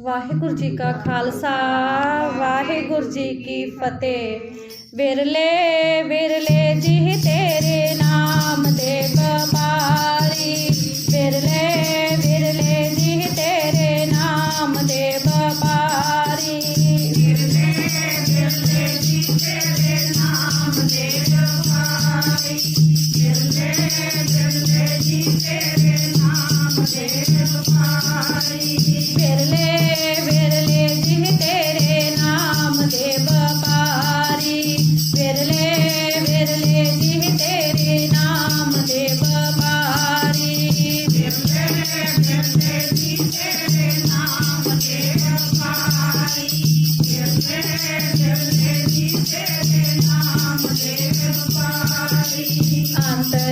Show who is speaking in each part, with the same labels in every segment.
Speaker 1: ਵਾਹਿਗੁਰੂ ਜੀ ਕਾ ਖਾਲਸਾ, ਵਾਹਿਗੁਰੂ ਜੀ ਕੀ ਫਤਿਹ। ਵਿਰਲੇ ਵਿਰਲੇ ਜੀ ਤੇਰੇ ਨਾਮ ਦੇ ਬਪਾਰੀ ਵਿਰਲੇ ਵਿਰਲੇ ਜੀ ਤੇਰੇ ਨਾਮ ਦੇ ਬਪਾਰੀ ਵਿਰਲੇ ਵਿਰਲੇ ਜੀ ਤੇਰੇ ਨਾਮ ਦੇ ਬਪਾਰੀ ਵਿਰਲੇ ਵਿਰਲੇ ਜੀ ਤੇਰੇ ਨਾਮ ਦੇ ਬਪਾਰੀ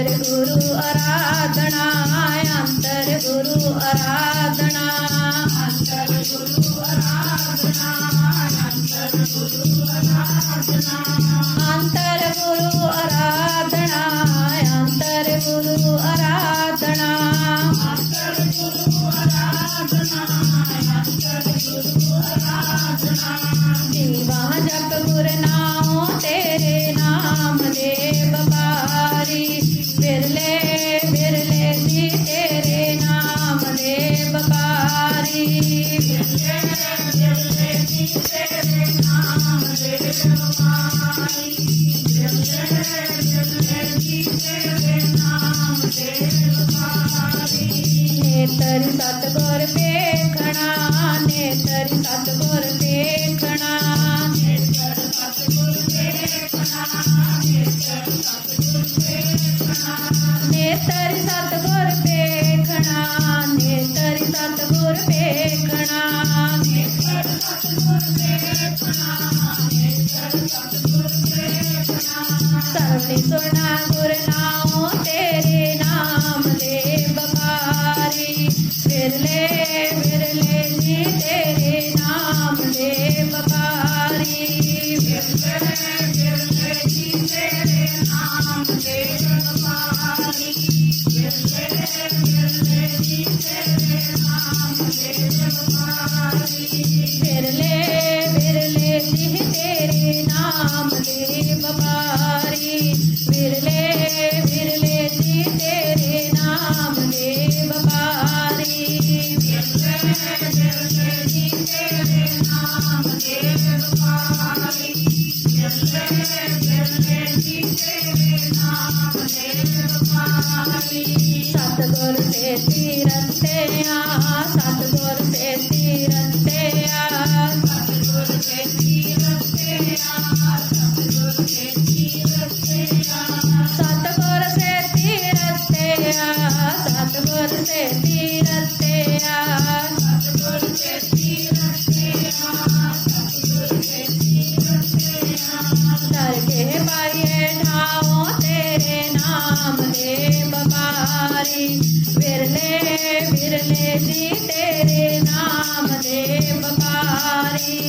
Speaker 1: गुरु ਨੇਤਰ ਸਤਗੁਰ ਵੇਖਣਾ ਨੇਤਰ ਸਤਗੁਰ ਵੇਖਣਾ। ਨੇਤਰ ਸਤਗੁਰ ਵੇਖਣਾ ਨੇਤਰ ਸਤਗੁਰ ਵੇਖਣਾ ਨੇਤਰ ਸਤਗੁਰ ਸਰਵਣੀ ਸੁਣਾ ਗੁਰਨਾਮ ਤੇਰੇ ਨਾਮ ਦੇ ਵਪਾਰੀ ਵਿਰਲੇ ਵਿਰਲੇ ਜੀ ਤੇਰੇ ਨਾਮ ਦੇ ਵਪਾਰੀ ਵਿਰਲੇ ਵਿਰਲੇ ਜੀ ਤੇਰੇ ਨਾਮ ਦੇ ਵਪਾਰੀ ਵਿਰਲੇ ਵਿਰਲੇ ਜੀ ਤੇਰੇ ਨਾਮ ਦੇ ਵਪਾਰੀ ਵਿਰਲੇ ਵਿਰਲੇ ਜੀ ਤੇਰੇ ਨਾਮ ਦੇ ਵਪਾਰੀ ਸਤਗੁਰ ਤੇ ਤੀਰਤੇ ਆ। Yeah.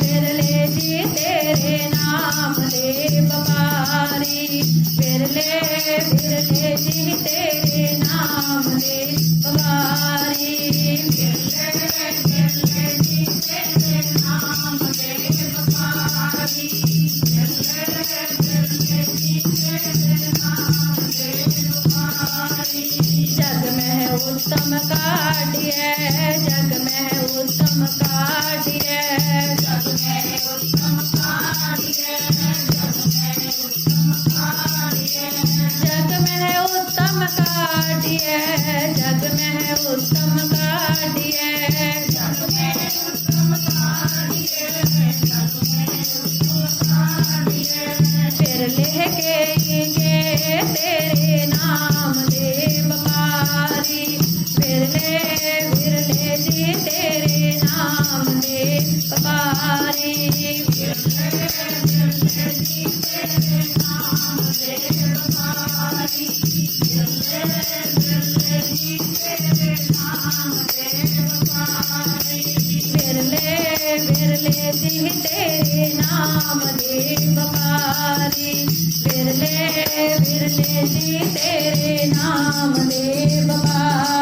Speaker 1: ਬਿਰਲੇ ਜੀ ਤੇਰੇ ਨਾਮ ਦੇ ਬਪਾਰੀ ਬਿਰਲੇ ਕਾਢਿਐ ਜਗ ਮਹਿ ਉਤਮ ਫਿਰ ਲੈ ਜੀ ਤੇਰੇ ਨਾਮ ਦੇ ਵਪਾਰੀ ਵਿਰਲੇ ਵਿਰਲੇ ਜੀ ਤੇਰੇ ਨਾਮ ਦੇ ਵਪਾਰੀ ਵਿਰਲੇ ਵਿਰਲੇ ਜੀ ਤੇਰੇ ਨਾਮ ਦੇ ਵਪਾਰੀ ਵਿਰਲੇ ਵਿਰਲੇ ਜੀ ਤੇਰੇ ਨਾਮ ਦੇ ਵਪਾਰੀ, ਵਿਰਲੇ ਵਿਰਲੇ ਜੀ ਤੇਰੇ ਨਾਮ ਦੇ ਵਪਾਰੀ।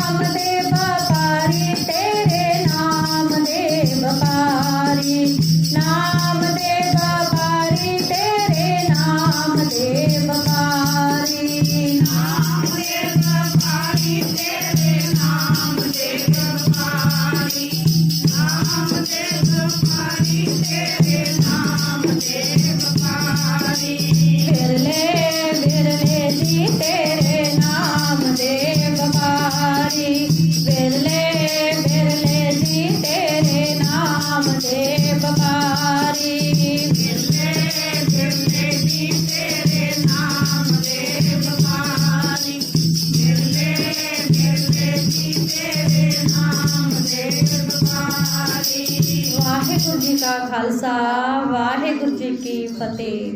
Speaker 1: ਫਤਿਹ।